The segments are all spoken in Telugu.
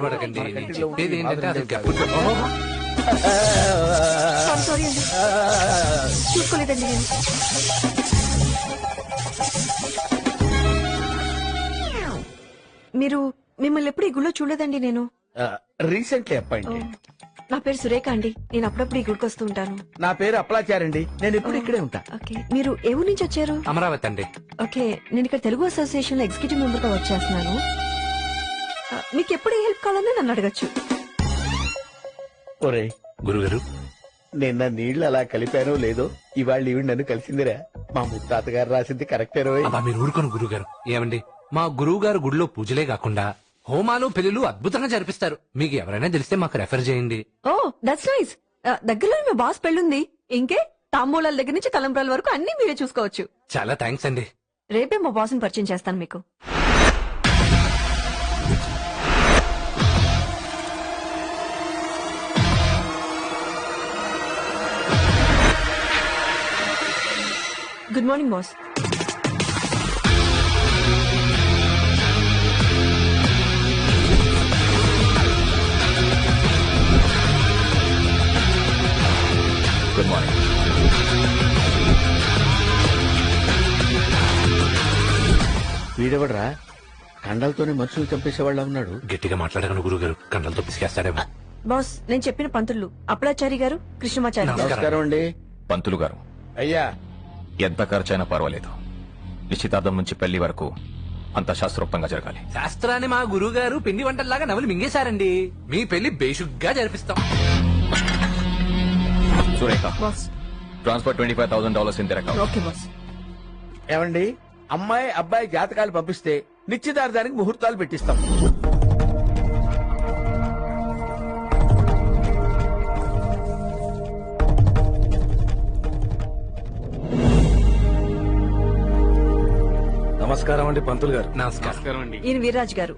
కంగారు పడకండి నేను చెప్పేది ఏంటంటే అసలు సారీ అండి చూసుకోలేదండి నేను. మీరు మిమ్మల్ని ఎప్పుడు ఈ గుళ్ళో చూడలేదండి నేను? రీసెంట్లీ ఓ, అపాయింటెడ్ నా పేరు సురేఖ అండి. నేను అప్పుడప్పుడు ఈ గుడికి వస్తూ ఉంటాను. నా పేరు అప్లాచారండి నేను ఎప్పుడు ఇక్కడే ఉంటా. ఓకే. మీరు ఏ ఊరు నుంచి వచ్చారు? అమరావతి అండి. ఓకే. నేను ఇక్కడ తెలుగు అసోసియేషన్లో ఎగ్జిక్యూటివ్ మెంబర్గా వచ్చేస్తున్నాను మీకు ఎప్పుడు ఏ హెల్ప్ కావాలని నన్ను అడగచ్చు. ఒరే గురుగారు. నిన్న నీళ్ళు అలా కలిపానో లేదో ఇవాళ ఈవిడ నన్ను కలిసిందిరా. మా ముత్తాత గారు రాసింది కరెక్టే రోయ్. అబ్బా మీరు ఊరుకోను గురుగారు. ఏమండి? మా గురువు గారు గుడిలో పూజలే కాకుండా హోమాలు పెళ్ళిలు అద్భుతంగా జరిపిస్తారు. మీకు ఎవరైనా తెలిస్తే మాకు రెఫర్ చేయండి. ఓ దట్స్ నైస్ దగ్గరలో మీ బాస్ పెళ్ళుంది. ఇంకే తాంబూలాల దగ్గర నుంచి తలంబ్రాల వరకు అన్ని మీరే చూసుకోవచ్చు. చాలా థ్యాంక్స్ అండి. రేపే మా బాస్ పరిచయం చేస్తాను మీకు. Good morning boss good morning వీడెవడరా? కండలతోనే మనుషులు చంపేసేవాళ్ళ ఉన్నాడు. గట్టిగా మాట్లాడగలను గురుగారు కండలతో పిసికేస్తాడేమో బాస్ నేను చెప్పిన పంతులు అప్పలాచారి గారు కృష్ణమాచారి గారు. నమస్కారం అండి. పంతులు గారు. అయ్యా ఎంత ఖర్చైనా పర్వాలేదు. నిశ్చితార్థం నుంచి పెళ్ళి వరకు అంత శాస్త్రోక్తంగా జరగాలి. శాస్త్రాన్ని మా గురువు గారు పిండి వంటల్లాగా నవలు మింగేశారండి. మీ పెళ్ళి బేషుగ్గా జరిపిస్తాం. Surekha transfer twenty five thousand dollars in account okay boss. ఏమండి? అమ్మాయి అబ్బాయి జాతకాలు పంపిస్తే నిశ్చితార్థానికి ముహూర్తాలు పెట్టిస్తాం. నమస్కారం అండి పంతులు గారు. నమస్కారం. అండి. ఈయన వీర్రాజ్ గారు.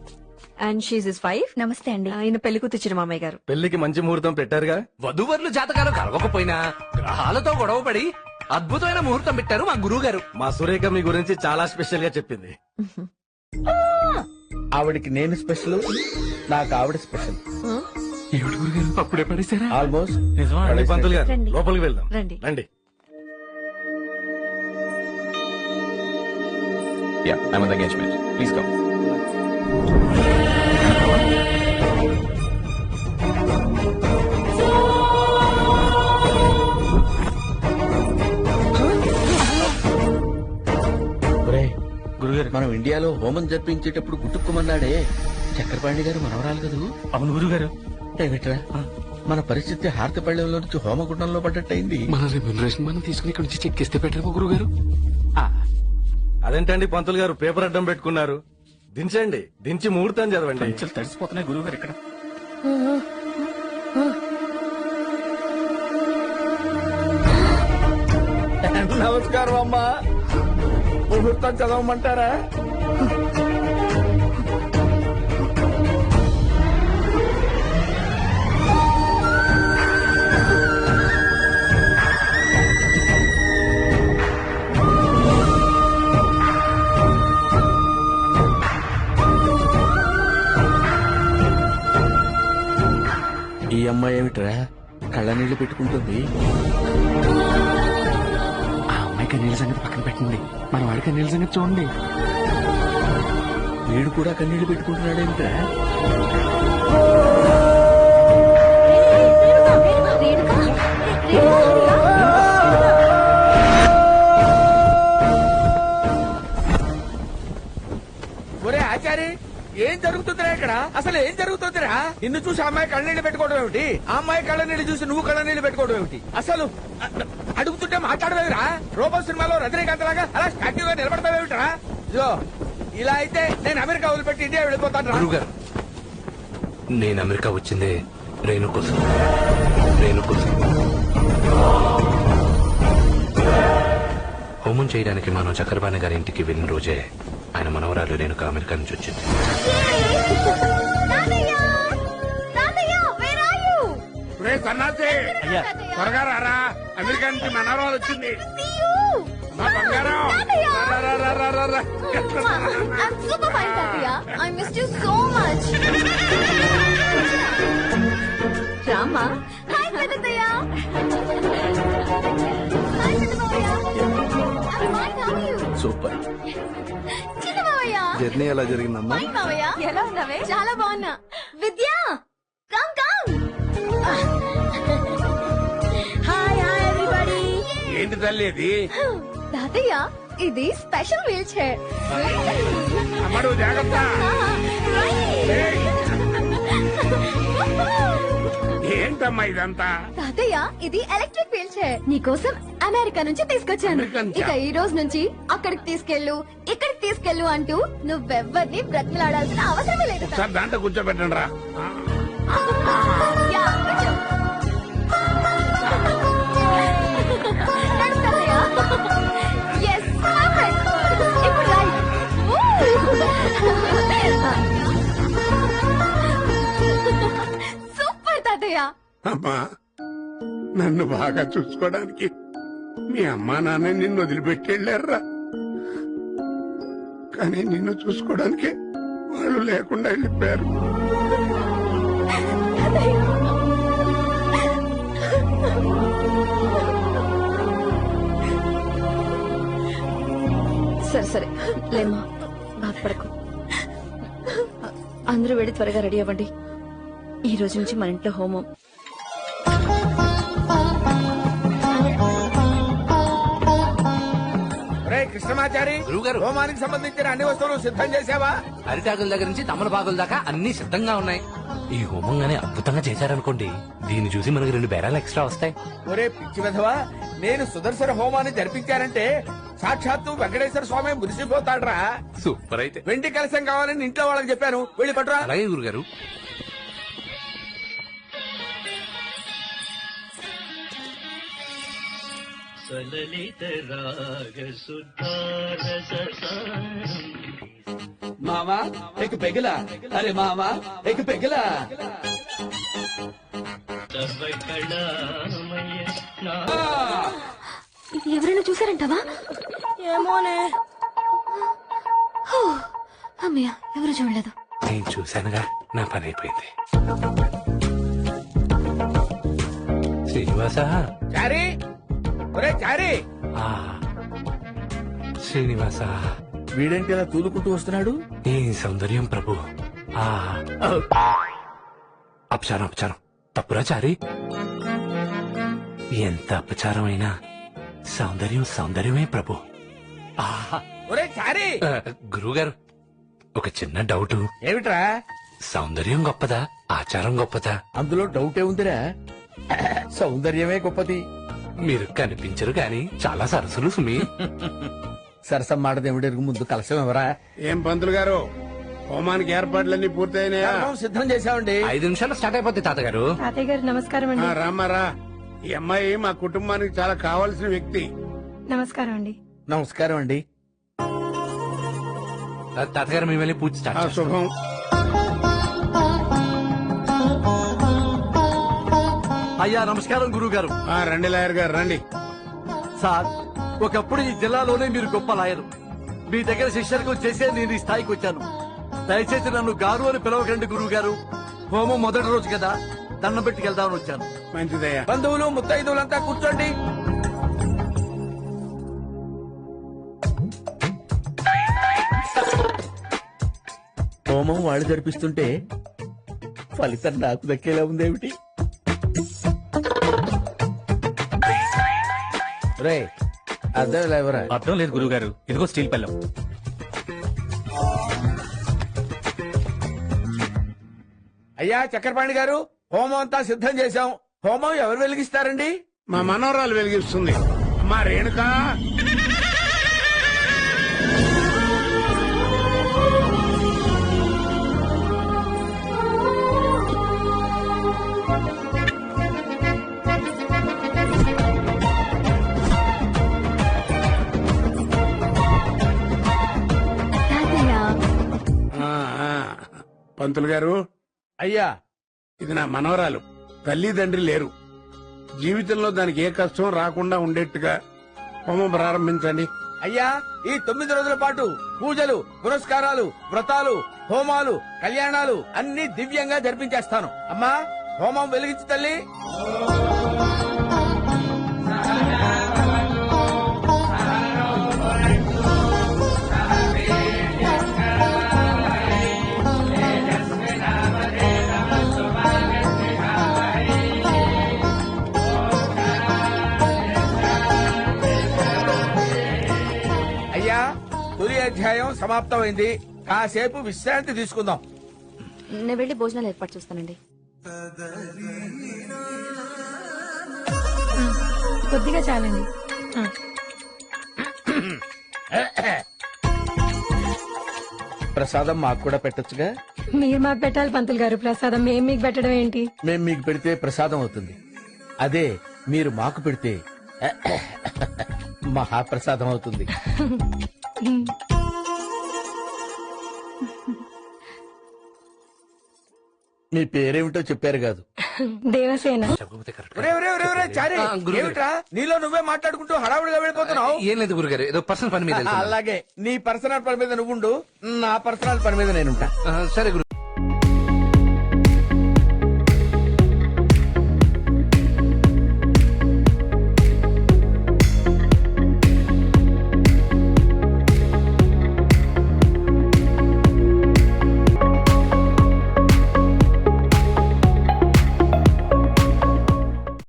అండ్ షీజ్ ఇస్ ఫైవ్ నమస్తే అండి. ఆయన పెళ్ళి కూతురు మామయ్య గారు. పెళ్ళికి మంచి ముహూర్తం పెట్టారుగా? వధువర్లు జాతకాలు కలవకపోయినా గ్రహాలతో గొడవపడి అద్భుతమైన ముహూర్తం పెట్టారు మా గురువు గారు మా సురేఖ మీ గురించి చాలా స్పెషల్గా చెప్పింది ఆవిడికి నేను స్పెషల్ నాకు ఆవిడ స్పెషల్. అప్పుడే పడేసారా ఆల్మోస్ట్ పంతులు గారు. లోపలికి వెళ్దాం. రండి. రండి. Yeah I'm engagement please come గురుగారు. మనం ఇండియాలో హోమం జరిపించేటప్పుడు గుట్టుకుమన్నాడే చక్రపాణి గారు మనవరాలు కదూ? అవును గురుగారు. ఏమిట్రా? మన పరిస్థితి హారతపళ్ళెంలో నుంచి హోమగుండంలో పడ్డట్టయింది. మన రెమ్యూనరేషన్ మనం తీసుకుని ఇక్కడ నుంచి చెక్ ఇస్తే బెటర్ గురువు గారు అదేంటండి పంతులు గారు పేపర్ అడ్డం పెట్టుకున్నారు? దించండి దించి ముహూర్తం చదవండి. తడిసిపోతున్నాయి గురువు గారు ఇక్కడ. నమస్కారం అమ్మా. ముహూర్తం చదవమంటారా? పెట్టుకుంటుంది. ఆ అమ్మాయికి నీళ్ళ సంగతి పక్కన పెట్టండి. మన వాడికి నీళ్ళ సంగతి చూడండి. వీడు కూడా కన్నీళ్ళు పెట్టుకుంటున్నాడేమిట్రా ఒరే ఏం జరుగుతుందిరా ఇక్కడ? అసలు ఏం జరుగుతుందిరా? నిన్ను చూసి ఆ అమ్మాయి కళ్ళనీళ్ళు పెట్టుకోవడం ఏమిటి? ఆ అమ్మాయి కళ్ళనీళ్ళు చూసి నువ్వు కళ్ళనీళ్ళు పెట్టుకోవడం ఏమిటి? అసలు అడుగుతుంటే మాట్లాడవేమిరా రోబో సినిమాలో రజనీకాంత్ లాగా అలా స్టాట్యూ గా నిలబడతావేమిట్రా ఇదో ఇలా అయితే నేను అమెరికా వదిలిపెట్టి ఇండియా వెళ్ళిపోతాను రా. నేను అమెరికా వచ్చిందే రేణు కోసం. రేణు కోసం. హోమం చేయడానికి మనం చక్రపాణి గారి ఇంటికి వెళ్ళిన రోజే ఆయన మనవరాలు రేణుక అమెరికా నుంచి వచ్చింది. త్వరగా రారా. అమెరికా నుంచి మనవరాలు వచ్చింది. మా బంగారం. రా, రా, సూపర్. జర్నీ ఎలా జరిగిందమ్మా. ఎలా ఉన్నావే? చాలా బాగున్నా. Vidya come come. Hi hi everybody ఏంటి తల్లి ఇది? తాతయ్య ఇది స్పెషల్ వీల్ చైర్ అమ్మడు జాగ్రత్త. ఏయ్, ఏంటమ్మా ఇదంతా? తాతయ్య ఇది ఎలక్ట్రిక్ వీల్ చైర్ నీకోసం అమెరికా నుంచి తీసుకొచ్చాను. అమెరికా నుంచా? ఇక ఈ రోజు నుంచి అక్కడికి తీసుకెళ్ళు ఇక్కడికి తీసుకెళ్ళు అంటూ నువ్వెవ్వరిని బ్రతిలాడాల్సిన అవసరం లేదు ఒకసారి దాంట్లో కూర్చోబెట్టండి రా యా, తాతయ్య అమ్మా నన్ను బాగా చూసుకోవడానికి మీ అమ్మా నాన్న నిన్ను వదిలిపెట్టి వెళ్ళారా కానీ నిన్ను చూసుకోవడానికి వాళ్ళు లేకుండా వెళ్ళిపోయారు. సరే సరే. లేమ్మా బాధపడకు. అందరూ వెళ్ళి త్వరగా రెడీ అవ్వండి. ఈ రోజు నుంచి మన ఇంట్లో హోమం. కృష్ణమాచారి గురువుగారు. హోమానికి సంబంధించిన అన్ని వస్తువులు సిద్ధం చేసావా? అరిటాకుల దగ్గర నుంచి తమలపాకుల దాకా అన్ని సిద్ధంగా ఉన్నాయి. ఈ హోమంగానే అద్భుతంగా చేశారనుకోండి దీన్ని చూసి మనకి రెండు బేరాలు ఎక్స్ట్రా వస్తాయి. ఒరే పిచ్చి విధవా నేను సుదర్శన హోమాన్ని జరిపించానంటే సాక్షాత్తు వెంకటేశ్వర స్వామి మురిసిపోతాడ్రా. సూపర్ అయితే. వెండి కలశం కావాలని ఇంట్లో వాళ్ళకి చెప్పాను. వెళ్ళి పట్టురా. అలాగే గురుగారు. మామా ఎక్ పెగిలా అరే మామా ఎక్ పెగిలా ఇది ఎవరైనా చూసారంటావా ఏమోనే. అమ్మయ్య ఎవరు చూడలేదు? నేను చూశానుగా నా పని అయిపోయింది. శ్రీనివాస? చారీ! ఒరే చారీ! ఆ, శ్రీనివాస. వీడేంటి ఇలా తూలుకుంటూ వస్తున్నాడు? నీ సౌందర్యం ప్రభు. ఆ. అపచారం అపచారం. తప్పురా చారి? ఎంత అపచారం అయినా సౌందర్యం సౌందర్యమే ప్రభు. ఆహా ఒరే చారీ! ఆ, గురువుగారు ఒక చిన్న డౌట్. ఏమిట్రా? సౌందర్యం గొప్పదా? ఆచారం గొప్పదా? అందులో డౌటే ఉందిరా. సౌందర్యమే గొప్పది. మీరు కనిపించరు గాని చాలా సరసులు సుమి. సరసం మాటదేవుడెరుగు ముందు కలశం ఎవరా? ఏం పంతులు గారు? హోమానికి ఏర్పాట్లన్నీ పూర్తయినాయా? సిద్ధం చేశామండి. ఐదు నిమిషాలు స్టార్ట్ అయిపోద్ది తాతగారు. తాతయ్య గారు నమస్కారం ఆ, రామారా ఈ అమ్మాయి మా కుటుంబానికి చాలా కావాల్సిన వ్యక్తి. నమస్కారం అండి. నమస్కారం అండి. తాతగారు మేము వెళ్ళి పూజ స్టార్ట్. శుభం. అయ్యా నమస్కారం గురువు గారు ఆ రండి లాయర్ గారు రండి. సార్ ఒకప్పుడు ఈ జిల్లాలోనే మీరు గొప్ప లాయరు. మీ దగ్గర శిష్యర్గం చేసే నేను ఈ స్థాయికి వచ్చాను. దయచేసి నన్ను గారు అని పిలవకండి గురువు గారు హోమం మొదటి రోజు కదా దండం పెట్టుకెళ్దామని వచ్చాను. మంచిదయ్యా. బంధువులు ముత్తైదువులంతా కూర్చోండి. హోమం వాళ్ళు జరిపిస్తుంటే ఫలితం నాకు దక్కేలా ఉందేమిటి? రే అర్థం లేవరా అర్థం లేదు గురుగారు ఇదిగో స్టీల్ పల్లెం. అయ్యా చక్రపాణి గారు హోమం అంతా సిద్ధం చేశాం. హోమం ఎవరు వెలిగిస్తారండి? మా మనవరాలు వెలిగిస్తుంది. మా రేణుకా. పంతులు గారు. అయ్యా. ఇది నా మనవరాలు. తల్లి తండ్రి లేరు. జీవితంలో దానికి ఏ కష్టం రాకుండా ఉండేట్టుగా హోమం ప్రారంభించండి. అయ్యా ఈ తొమ్మిది రోజుల పాటు పూజలు పురస్కారాలు వ్రతాలు హోమాలు కళ్యాణాలు అన్ని దివ్యంగా జరిపించేస్తాను. అమ్మా హోమం వెలిగించు తల్లి. సమాప్తమైంది. కాసేపు విశ్రాంతి తీసుకుందాం. నేను వెళ్ళి భోజనాలు ఏర్పాటు చేస్తానండి. కొద్దిగా చాలండి. ప్రసాదం మాకు కూడా పెట్టొచ్చుగా? మీరు మాకు పెట్టాలి పంతులు గారు. ప్రసాదం మేము మీకు పెట్టడం ఏంటి? మేం మీకు పెడితే ప్రసాదం అవుతుంది. అదే మీరు మాకు పెడితే మహాప్రసాదం అవుతుంది. మీ పేరేమిటో చెప్పారు కాదు. దేవసేన. చెప్పకపోతే కరెక్ట్ ఒరే, ఒరే, ఒరే, ఒరే, చారి, ఆ, గురుగారు. ఏమిట్రా? నీలో నువ్వే మాట్లాడుకుంటూ హడావుడిగా వెళ్ళిపోతున్నావు? ఏం లేదు గురుగారు ఏదో పర్సనల్ పని మీద. అలాగే నీ పర్సనల్ పని మీద నువ్వుండు నా పర్సనల్ పని మీద నేనుంటా. ఆ, సరే గురు